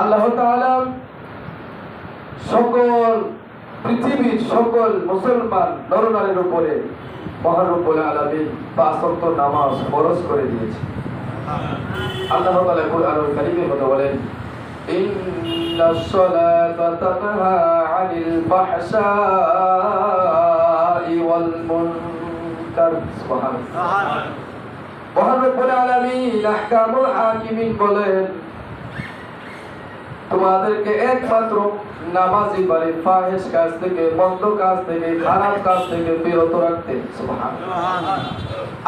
আল্লাহ সকল পৃথিবীর সকল মুসলমান নরনারীর উপরে মহারব্বুল আলামিন পাঁচ ওয়াক্ত নামাজ ফরজ করে দিয়েছে। আল্লাহ তাআলা কুরআনুল কারীমের মধ্যে বলেন সুবহানাল্লাহ। মহান রব্বুল আলামিন আহকামুল হাকিমিন বলেন তোমাদেরকে একমাত্র নামাজি পারে ফাহেশ কাজ থেকে মন্দ কাজ থেকে খারাপ কাজ থেকে বিরত রাখতে।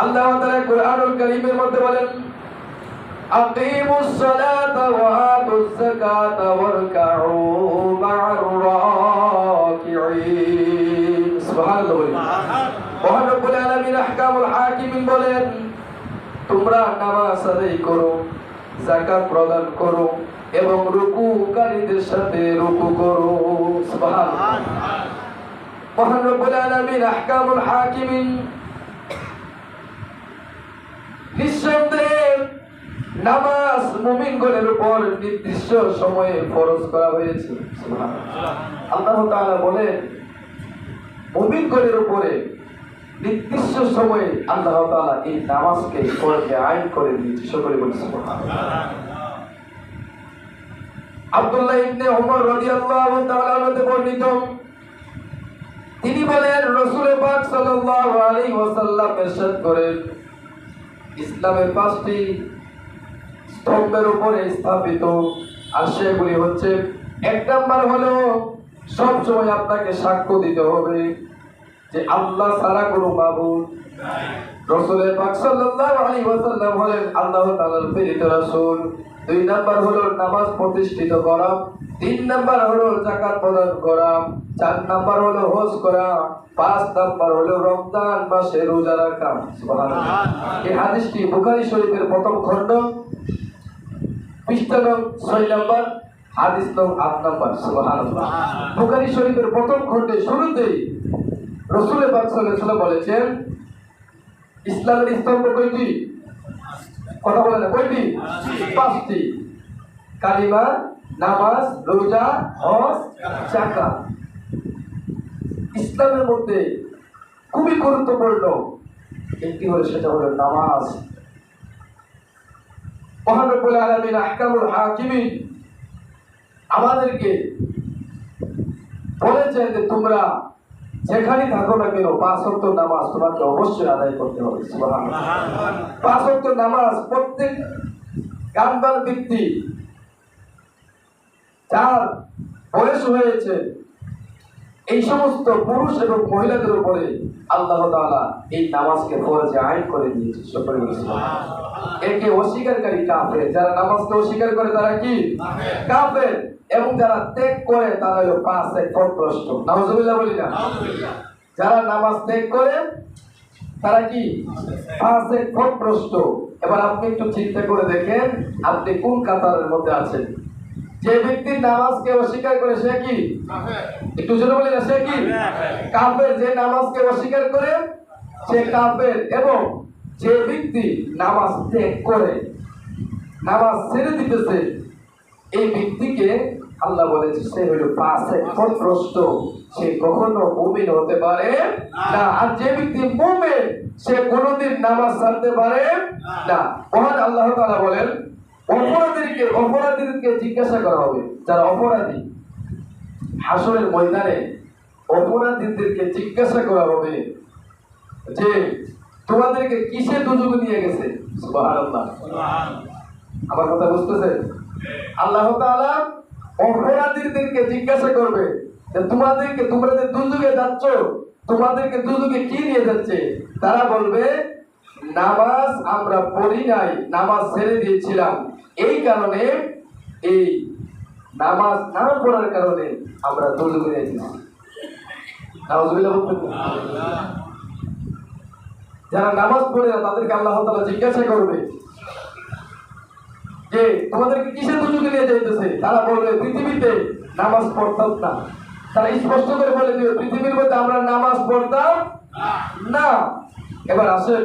আল্লাহ তাআলা কুরআনুল কারীমের মধ্যে বলেন আকিমুস সালাতা ওয়া আতুজ যাকাতা ওয়ারকাউ মা'আর রাকিঈন সুবহানাল্লাহ। মহান রব্বুল আলামিন আহকামুল হাকিমিন বলেন তোমরা নামাজ আদায় করো, যাকাত প্রদান করো এবং রুকুকারীদের সাথে রুকু করো। মহান আহকামুল হাকিমিন নামাজ মুমিনগণের উপর নির্দিষ্ট সময়ে ফরজ করা হয়েছে। আল্লাহ তাআলা বলেন, মুমিনগণের উপরে নির্দিষ্ট সময়ে আল্লাহ তাআলা এই নামাজকে ফরজে আইন করে দিয়েছে। সকলে বলি সুবহানাল্লাহ। আব্দুল্লাহ ইবনে ওমর রাদিয়াল্লাহু তাআলা হতে বর্ণিত, তিনি বলেন, রাসূল পাক সাল্লাল্লাহু আলাইহি ওয়াসাল্লাম ইরশাদ করেন, ইসলামের পাঁচটি স্তম্ভের উপরে স্থাপিত আর সেগুলি হচ্ছে, এক নাম্বার হলো, সব সময় আপনাকে সাক্ষ্য দিতে হবে। যে আল্লাহ ছাড়া কোনো মাবুদ রসুলের পাক সাল্লাল্লাহু আলাইহি ওয়াসাল্লাম হলেন আল্লাহ তাআলার প্রেরিত রাসূল। দুই নাম্বার হলো নামাজ প্রতিষ্ঠিত করা, তিন নাম্বার হলো যাকাত প্রদান করা, চার নাম্বার হলো হজ করা, পাঁচ নাম্বার হলো রমজান মাসে রোজা রাখা। এই হাদিসটি বুখারী শরীফের প্রথম খণ্ড, পৃষ্ঠা নং ছয় নাম্বার, হাদিস নং আট নাম্বার। সুবহানাল্লাহ। বুখারী শরীফের প্রথম খণ্ডে শুরুতেই রসুল আলাইহি বলেছেন, ইসলামের স্তম্ভ কয়টি? কথা বলে না, কয়টি? পাঁচটি। কালিমা, নামাজ, রোজা, হজ চাকা ইসলামের মধ্যে খুবই গুরুত্বপূর্ণ একটি হলো সেটা হলো নামাজ। মহানবুল আলমিন আহকামুল হাকিমিন আমাদেরকে বলেছেন যে তোমরা যেখানে থাকো না কেন, পাঁচ অক্টর নামাজ তোমাকে অবশ্যই আদায় করতে হবে পাঁচ অক্টর নামাজ প্রত্যেক গানবান ব্যক্তি যার বয়স হয়েছে এই সমস্ত পুরুষ এবং মহিলাদের উপরে আল্লাহ এই নামাজকে ফরজে আইন করে দিয়েছে একে অস্বীকারী কাফের, যারা নামাজকে অস্বীকার করে তারা কি? কাফের। এবং যারা ত্যাগ করে, তারা হলো পাঁচ এক পথভ্রষ্ট নাউজুবিল্লাহ বলি না? যারা নামাজ ত্যাগ করে, তারা কি? পাঁচ এক পথভ্রষ্ট এবার আপনি একটু চিন্তা করে দেখেন, আপনি কোন কাতারের মধ্যে আছেন? যে ব্যক্তি নামাজকে অস্বীকার করে, সে কি? একটু জোরে বলি না সে কি? কাফের। যে নামাজকে অস্বীকার করে, সে কাফের। এবং যে ব্যক্তি নামাজ ত্যাগ করে, নামাজ ছেড়ে দিতেছে, এই ব্যক্তিকে আল্লাহ বলেছে, সে হইল পাশে পথভ্রষ্ট সে কখনো মুমিন হতে পারে না। আর যে ব্যক্তি মুমিন, সে কোনোদিন নামাজ ছাড়তে পারে না। মহান আল্লাহ তাআলা বলেন অপরাধীকে অপরাধীদেরকে জিজ্ঞাসা করা হবে যারা অপরাধী। হাসরের ময়দানে অপরাধীদেরকে জিজ্ঞাসা করা হবে যে তোমাদেরকে কিসে দুজুকে দিয়ে গেছে? আমার কথা বুঝতেছে আল্লাহ তাআলা অপরাধীদেরকে জিজ্ঞাসা করবে যে তোমাদেরকে তোমরা যে দুজুকে যাচ্ছ তোমাদেরকে দুজুকে কি নিয়ে যাচ্ছে? তারা বলবে নামাজ আমরা পড়ি নাই, নামাজ ছেড়ে দিয়েছিলাম। এই কারণে, এই নামাজ না পড়ার কারণে আমরা নাউজুবিল্লাহ বলতেছে যারা নামাজ পড়ে না, তাদেরকে আল্লাহ তাআলা জিজ্ঞাসা করবে যে, তোমাদেরকে কিসের দুজুকে নিয়ে যাইতেছে? তারা বলবে, পৃথিবীতে নামাজ পড়তাম না। তারা স্পষ্ট করে বলে দিবে, পৃথিবীর মধ্যে আমরা নামাজ পড়তাম না। এবার আসেন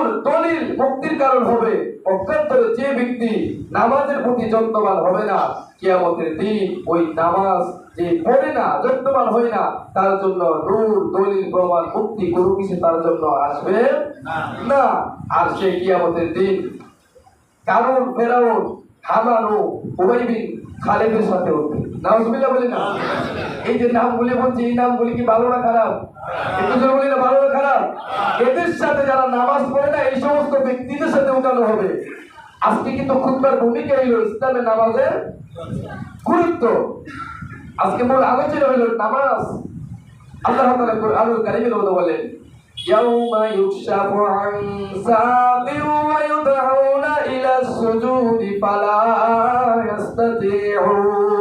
মুক্তির কারণ হবে। পক্ষান্তরে যে ব্যক্তি নামাজের প্রতি যত্নবান হবে না কিয়ামতের দিন ওই নামাজ যে পড়ে না যত্নবান হয় না তার জন্য নূর দলিল প্রমাণ মুক্তি কোনো কিছু তার জন্য আসবে না। আর সেই কিয়ামতের দিন কারণ ফেরাউন হামানো খালেদের সাথে উঠবে। নাউজুবিল্লাহ বলি না। এই যে নামগুলি বলছি এই নামগুলি কি ভালো না খারাপ একটু জোরে বলি না ভালো না খারাপ এদের সাথে যারা নামাজ পড়ে না এই সমস্ত ব্যক্তিদের সাথে উঠানো হবে আজকে কিন্তু খুববার ভূমিকা হইল ইসলামের নামাজের গুরুত্ব আজকে মূল আলোচনা হইল নামাজ আল্লাহ তাআলা কোরআনুল কারীমের মধ্যে বলেন يوم يكشف عن ساق ويدعون إلى السجود فلا يستطيعون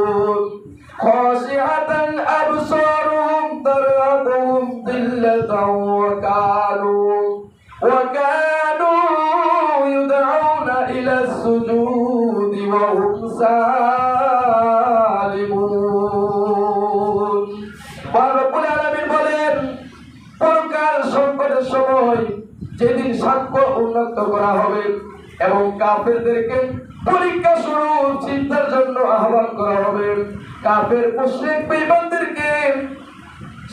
যেদিন সাক্ষ্য উন্নত করা হবে এবং কাফেরদেরকে পরীক্ষা স্বরূপ চিন্তার জন্য আহ্বান করা হবে, কাফের মুশরিক বেঈমানদেরকে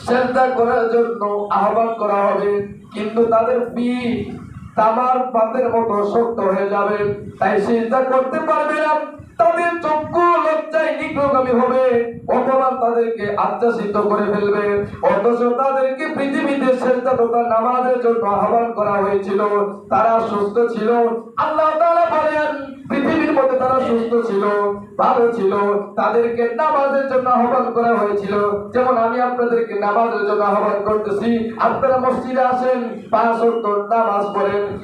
শ্রদ্ধা করার জন্য আহ্বান করা হবে। কিন্তু তাদের পিঠ তামার পাতের মতো শক্ত হয়ে যাবে, তাই চিন্তা করতে পারবে না। তাদের চক্ষু লজ্জায় নিগ্রগামী হবে। অপমান তাদেরকে আচ্ছাসিত করে ফেলবে। অথচ তাদেরকে পৃথিবীতে শ্রেষ্ঠা তথা নামাজের জন্য আহ্বান করা হয়েছিল। তারা সুস্থ ছিল। আল্লাহ তাআলা বলেন, পৃথিবীর মধ্যে তারা সুস্থ ছিল, ভালো ছিল। তাদেরকে নামাজের জন্য আহ্বান করা হয়েছিল। যেমন আমি আপনাদেরকে নামাজের জন্য আহ্বান করতেছি। আপনারা মসজিদে আসেন, পাঁচ নামাজ পড়েন।